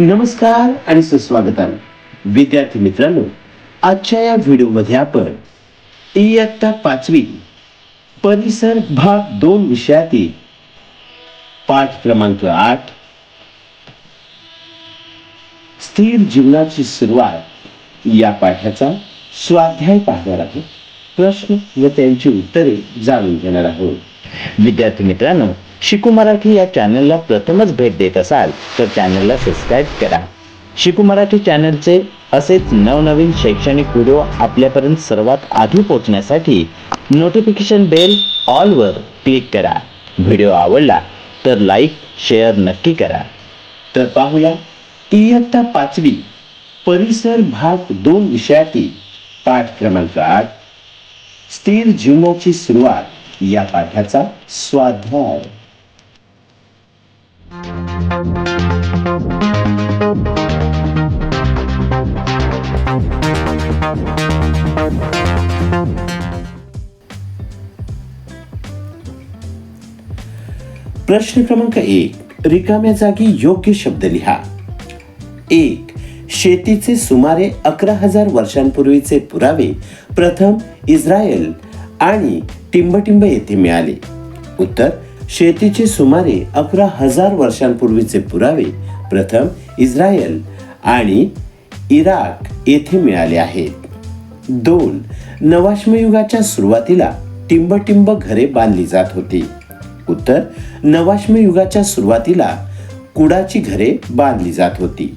नमस्कार आणि सुस्वागतम. विद्यार्थी मित्रांनो आजच्या या व्हिडिओमध्ये आपण इयत्ता पाचवी परिसर भाग दोन विषयातील पाठ क्रमांक आठ स्थिर जीवनाची सुरुवात या पाठाचा स्वाध्याय पाहणार आहोत. प्रश्न व त्यांची उत्तरे जाणून घेणार आहोत. विद्यार्थी मित्रांनो शिकू मराठी या चॅनलला प्रथमच भेट देत असाल तर चॅनलला सबस्क्राईब करा. शिकू मराठी चॅनलचे असेच नवनवीन शैक्षणिक व्हिडिओ आपल्यापर्यंत सर्वात आधी पोहोचण्यासाठी नोटिफिकेशन बेल ऑलवर क्लिक करा. व्हिडिओ आवडला तर लाईक शेअर नक्की करा. तर पाहूया इयत्ता पाचवी परिसर भाग दोन विषयातील पाठ क्रमांक आठ स्थिर जीवनाची सुरुवात. या पाठाचा स्वाध्याय. प्रश्न क्रमांक एक रिकाम्या जागी योग्य शब्द लिहा. एक शेतीचे सुमारे अकरा हजार वर्षांपूर्वीचे पुरावे. प्रथम इस्रायल आणि टिंबटिंब येथे मिळाले. उत्तर शेतीचे सुमारे अकरा हजार वर्षांपूर्वीचे पुरावे प्रथम इस्रायल आणि इराक येथे मिळाले आहेत. दोन नवाश्मयुगाच्या सुरुवातीला टिंबटिंब घरे बांधली जात होती. उत्तर नवाश्मयुगाच्या सुरुवातीला कुडाची घरे बांधली जात होती.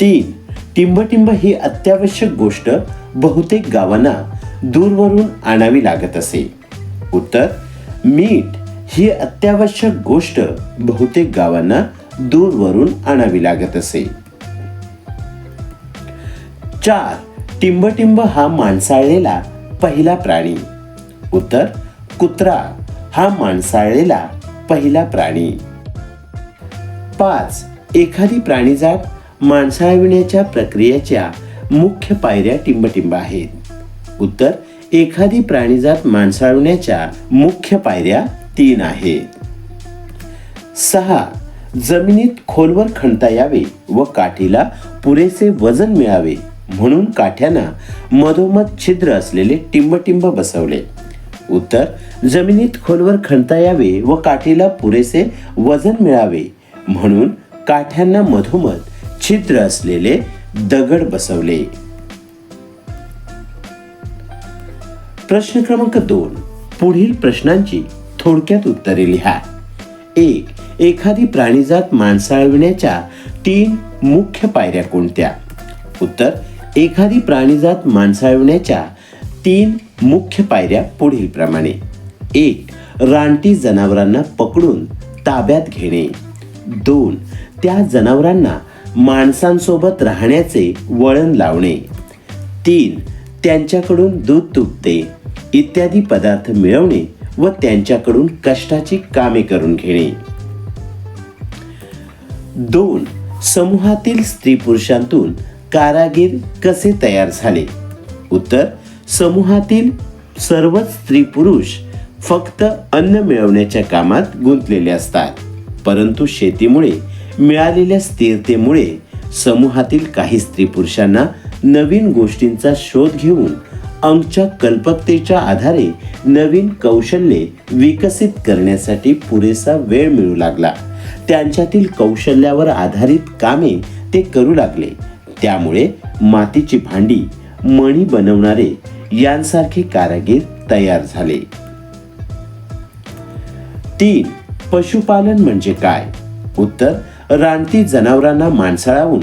तीन टिंबटिंब ही अत्यावश्यक गोष्ट बहुतेक गावांना दूरवरून आणावी लागत असे. उत्तर मीठ ही अत्यावश्यक गोष्ट बहुतेक गावांना दूरवरून आणावी लागत असे. चार टिंबटिंब हा माणसाळलेला पहिला प्राणी. उत्तर कुत्रा हा माणसाळलेला पहिला प्राणी. पाच एखादी प्राणीजात माणसाळविण्याच्या प्रक्रियेच्या मुख्य पायऱ्या टिंबटिंब आहेत. उत्तर एखादी प्राणीजात माणसाळण्याच्या मुख्य पायऱ्या तीन आहेत. सहा जमिनीत खोलवर खणता यावे व काठीला पुरेसे वजन मिळावे म्हणून काठ्यांना मधोमध छिद्र असलेले टिंबटिंब बसवले. उत्तर जमिनीत खोलवर खणता यावे व काठीला पुरेसे वजन मिळावे म्हणून काठ्यांना मधोमध छिद्र असलेले दगड बसवले. प्रश्न क्रमांक दोन. पुढील प्रश्नांची थोडक्यात उत्तरे लिहा. एक एखादी प्राणीजात माणसाळविण्याच्या तीन मुख्य पायऱ्या कोणत्या? उत्तर एखादी प्राणीजात माणसाळविण्याच्या तीन मुख्य पायऱ्या पुढील प्रमाणे एक रानटी जनावरांना पकडून ताब्यात घेणे. दोन त्या जनावरांना माणसांसोबत राहण्याचे वळण लावणे. तीन त्यांच्याकडून दूध तुपते इत्यादी पदार्थ मिळवणे व त्यांच्याकडून कष्टाची कामे करून घेणे. दोन समूहातील स्त्री पुरुषांतून कारागीर कसे तयार झाले? उत्तर समूहातील सर्वच स्त्री पुरुष फक्त अन्न मिळवण्याच्या कामात गुंतलेले असतात. परंतु शेतीमुळे मिळालेल्या स्थिरतेमुळे समूहातील काही स्त्री पुरुषांना नवीन गोष्टींचा शोध घेऊन आमच्या कल्पकतेच्या आधारे नवीन कौशल्ये विकसित करण्यासाठी पुरेसा वेळ मिळू लागला. त्यांच्यातील कौशल्यावर आधारित कामे ते करू लागले. त्यामुळे मातीची भांडी मणी बनवणारे यांसारखे कारागीर तयार झाले. तीन पशुपालन म्हणजे काय? उत्तर रानटी जनावरांना माणसाळावून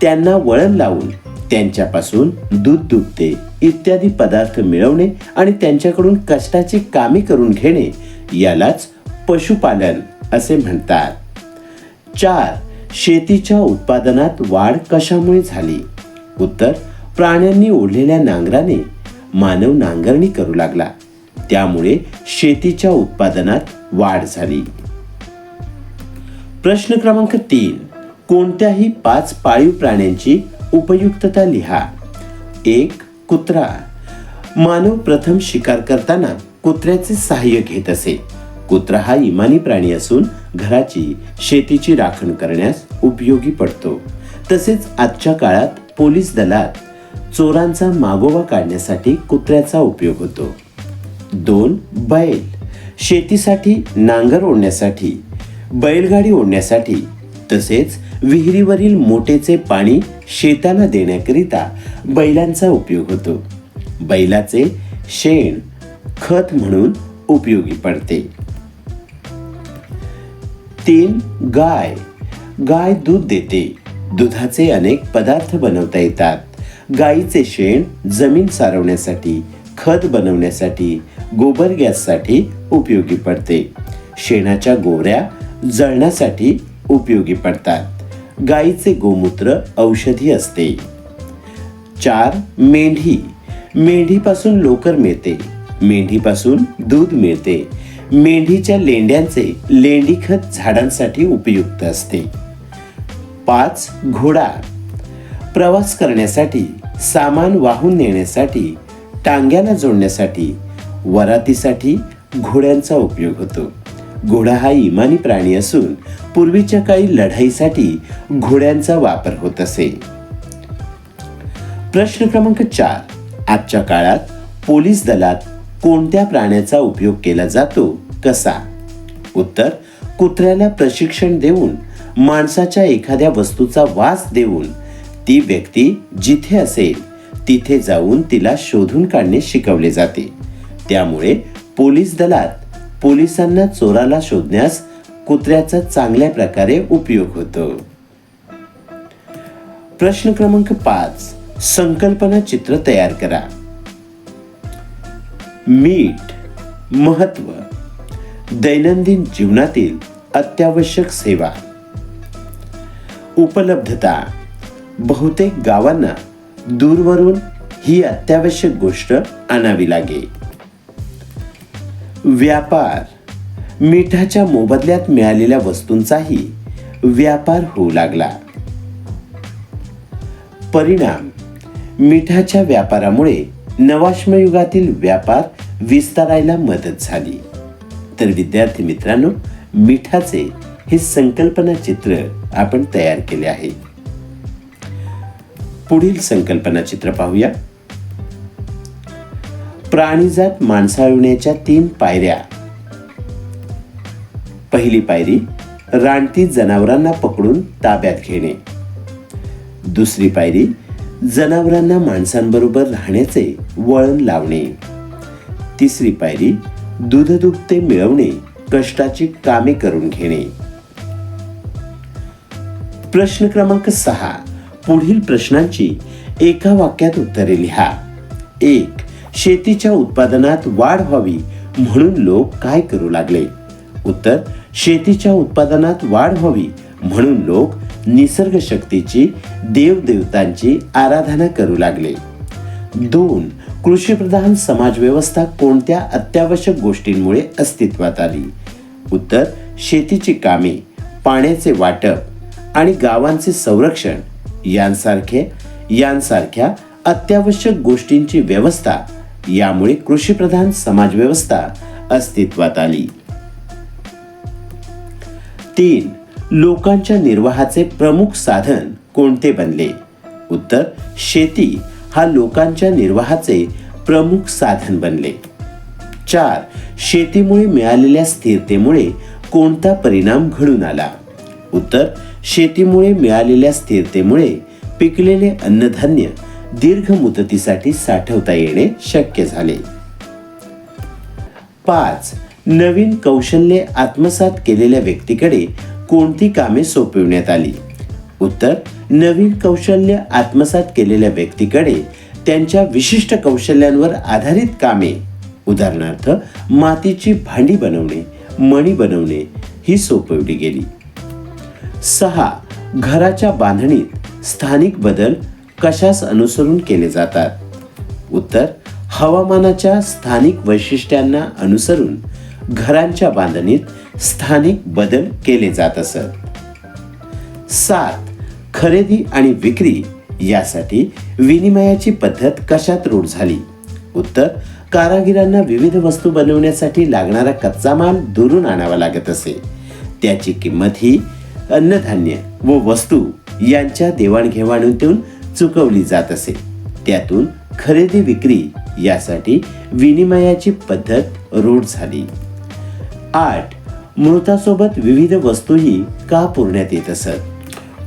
त्यांना वळण लावून त्यांच्यापासून दूध दुभते इत्यादी पदार्थ मिळवणे आणि त्यांच्याकडून कष्टाची कामे करून घेणे यालाच पशुपालन असे म्हणतात. चार शेतीच्या उत्पादनात वाढ कशामुळे झाली? उत्तर प्राण्यांनी ओढलेल्या नांगराने मानव नांगरणी करू लागला. त्यामुळे शेतीच्या उत्पादनात वाढ झाली. प्रश्न क्रमांक तीन कोणत्याही पाच पाळीव प्राण्यांची उपयुक्तता लिहा. एक कुत्रा. मानव प्रथम शिकार करताना कुत्र्याचे सहाय्य घेत असे. कुत्रा हा इमानी प्राणी असून घराची शेतीची राखण करण्यास उपयोगी पडतो. तसेच आजच्या काळात पोलीस दलात चोरांचा मागोवा काढण्यासाठी कुत्र्याचा उपयोग होतो. दोन बैल. शेतीसाठी नांगर ओढण्यासाठी बैलगाडी ओढण्यासाठी तसेच विहिरीवरील मोटेचे पाणी शेताला देण्याकरिता बैलांचा उपयोग होतो. बैलाचे शेण खत म्हणून उपयोगी पडते. तीन गाय. गाय दूध देते. दुधाचे अनेक पदार्थ बनवता येतात. गाईचे शेण जमीन सारवण्यासाठी खत बनवण्यासाठी गोबर गॅससाठी उपयोगी पडते. शेणाच्या गोवऱ्या जळण्यासाठी उपयोगी पडतात. गाईचे गोमूत्र औषधी असते. चार मेंढी. मेंढीपासून लोकर मिळते. मेंढीपासून दूध मिळते. मेंढीच्या लेंड्यांचे लेंडीखत झाडांसाठी उपयुक्त असते. पाच घोडा. प्रवास करण्यासाठी सामान वाहून नेण्यासाठी टांग्याला जोडण्यासाठी वरातीसाठी घोड्यांचा उपयोग होतो. घोडा हा इमानी प्राणी असून पूर्वीच्या काळी लढाईसाठी घोड्यांचा वापर होत असे. प्रश्न क्रमांक चार. आजच्या काळात पोलीस दलात कोणत्या प्राण्याचा उपयोग केला जातो कसा? उत्तर कुत्र्याला प्रशिक्षण देऊन माणसाच्या एखाद्या वस्तूचा वास देऊन ती व्यक्ती जिथे असेल तिथे जाऊन तिला शोधून काढणे शिकवले जाते. त्यामुळे पोलीस दलात पोलिसांना चोराला शोधण्यास कुत्र्याचा चांगल्या प्रकारे उपयोग होतो. प्रश्न क्रमांक पाच. संकल्पना चित्र तयार करा. मीठ महत्त्व दैनंदिन जीवनातील अत्यावश्यक सेवा. उपलब्धता बहुतेक गावांना दूरवरून ही अत्यावश्यक गोष्ट आणावी लागेल. व्यापार. मिठाच्या मोबदल्यात मिळालेल्या वस्तूंचाही व्यापार होऊ लागला. परिणाम. मिठाच्या व्यापारामुळे नवाश्मयुगातील व्यापार विस्तारायला मदत झाली. तर विद्यार्थी मित्रांनो मिठाचे हे संकल्पना चित्र आपण तयार केले आहे. पुढील संकल्पना चित्र पाहूया. प्राणीजात माणसाळवण्याच्या तीन पायऱ्या. पहिली पायरी रानटी जनावरांना पकडून ताब्यात घेणे. दुसरी पायरी जनावरांना माणसांबरोबर राहण्याचे वळण लावणे. तिसरी पायरी दूधदुभते मिळवणे कष्टाची कामे करून घेणे. प्रश्न क्रमांक सहा पुढील प्रश्नांची एका वाक्यात उत्तरे लिहा. एक शेतीच्या उत्पादनात वाढ व्हावी म्हणून लोक काय करू लागले? उत्तर शेतीच्या उत्पादनात वाढ व्हावी म्हणून लोक निसर्ग शक्तीची देवदेवतांची आराधना करू लागले. दोन कृषीप्रधान समाजव्यवस्था कोणत्या अत्यावश्यक गोष्टींमुळे अस्तित्वात आली? उत्तर शेतीची कामे पाण्याचे वाटप आणि गावांचे संरक्षण यांसारखे यांसारख्या अत्यावश्यक गोष्टींची व्यवस्था यामुळे कृषीप्रधान समाजव्यवस्था अस्तित्वात आली. तीन लोकांच्या निर्वाहाचे प्रमुख साधन कोणते बनले? उत्तर शेती हा लोकांच्या निर्वाहाचे प्रमुख साधन बनले. चार शेतीमुळे मिळालेल्या स्थिरतेमुळे कोणता परिणाम घडून आला? उत्तर शेतीमुळे मिळालेल्या स्थिरतेमुळे पिकलेले अन्नधान्य दीर्घ मुदतीसाठी साठवता येणे शक्य झाले. पाच. नवीन कौशल्ये आत्मसात केलेल्या व्यक्तीकडे कोणती कामे सोपविण्यात आली? उत्तर. नवीन कौशल्य आत्मसात केलेल्या व्यक्तीकडे त्यांच्या विशिष्ट कौशल्यांवर आधारित कामे. उदाहरणार्थ मातीची भांडी बनवणे मणी बनवणे ही सोपवली गेली. सहा. घराच्या बांधणीत स्थानिक बदल कशास अनुसरून केले जातात? उत्तर हवामानाच्या स्थानिक वैशिष्ट्यांना अनुसरून घरांच्या बांधणीत स्थानिक बदल केले जात असत. सात खरेदी आणि विक्री यासाठी विनिमयाची पद्धत कशात रूढ झाली? उत्तर कारागिरांना विविध वस्तू बनवण्यासाठी लागणारा कच्चा माल दुरून आणावा लागत असे. त्याची किंमत ही अन्नधान्य व वस्तू यांच्या देवाणघेवाणीतून चुकवली जात असे. त्यातून खरेदी विक्री यासाठी विनिमयाची पद्धत रूढ झाली. आठ. मृतासोबत विविध वस्तूही का पुरण्यात येत असत?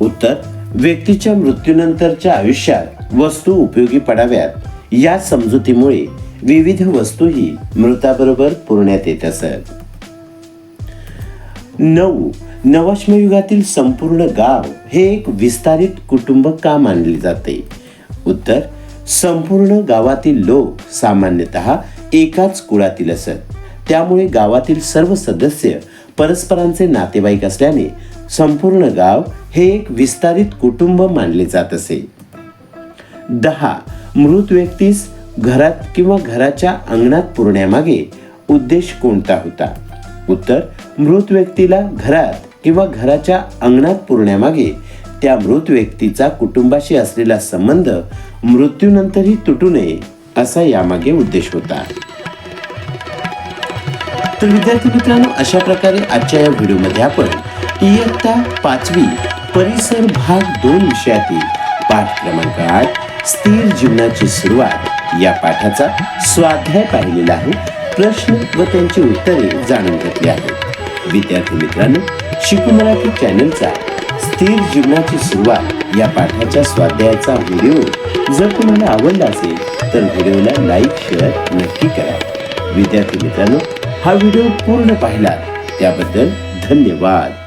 उत्तर व्यक्तीच्या मृत्यूनंतरच्या आयुष्यात वस्तू उपयोगी पडाव्यात. या समजुतीमुळे विविध वस्तूही मृताबरोबर पुरण्यात येत असत. नऊ. नवश्मयुगातील संपूर्ण गाव हे एक विस्तारित कुटुंब का मानले जाते? उत्तर संपूर्ण गावातील लोक सामान्यतः एकाच कुळातील असत. त्यामुळे गावातील सर्व सदस्य परस्परांचे नातेवाईक असल्याने संपूर्ण गाव हे एक विस्तारित कुटुंब मानले जात असे. दहा मृत व्यक्तीस घरात किंवा घराच्या अंगणात पुरण्यामागे उद्देश कोणता होता? उत्तर मृत व्यक्तीला घरात किंवा घराच्या अंगणात पुरण्यामागे त्या मृत व्यक्तीचा कुटुंबाशी असलेला संबंध मृत्यूनंतरही तुटू नये असा यामागे उद्देश होता. तर विद्यार्थी मित्रांनो अशा प्रकारे आजच्या या व्हिडिओमध्ये आपण इयत्ता पाचवी परिसर भाग दोन विषयातील पाठ क्रमांक आठ स्थिर जीवनाची सुरुवात या पाठाचा स्वाध्याय पाहिलेला आहे. प्रश्न व त्यांची उत्तरे जाणून घेतली आहेत. विद्यार्थी मित्रांनो शिकू मराठी चॅनलचा स्थिर जीवनाची सुरुवात या पाठाच्या स्वाध्यायाचा व्हिडिओ जर तुम्हाला आवडला असेल तर व्हिडिओला लाईक शेअर नक्की करा. विद्यार्थी मित्रांनो हा व्हिडिओ पूर्ण पाहिला त्याबद्दल धन्यवाद.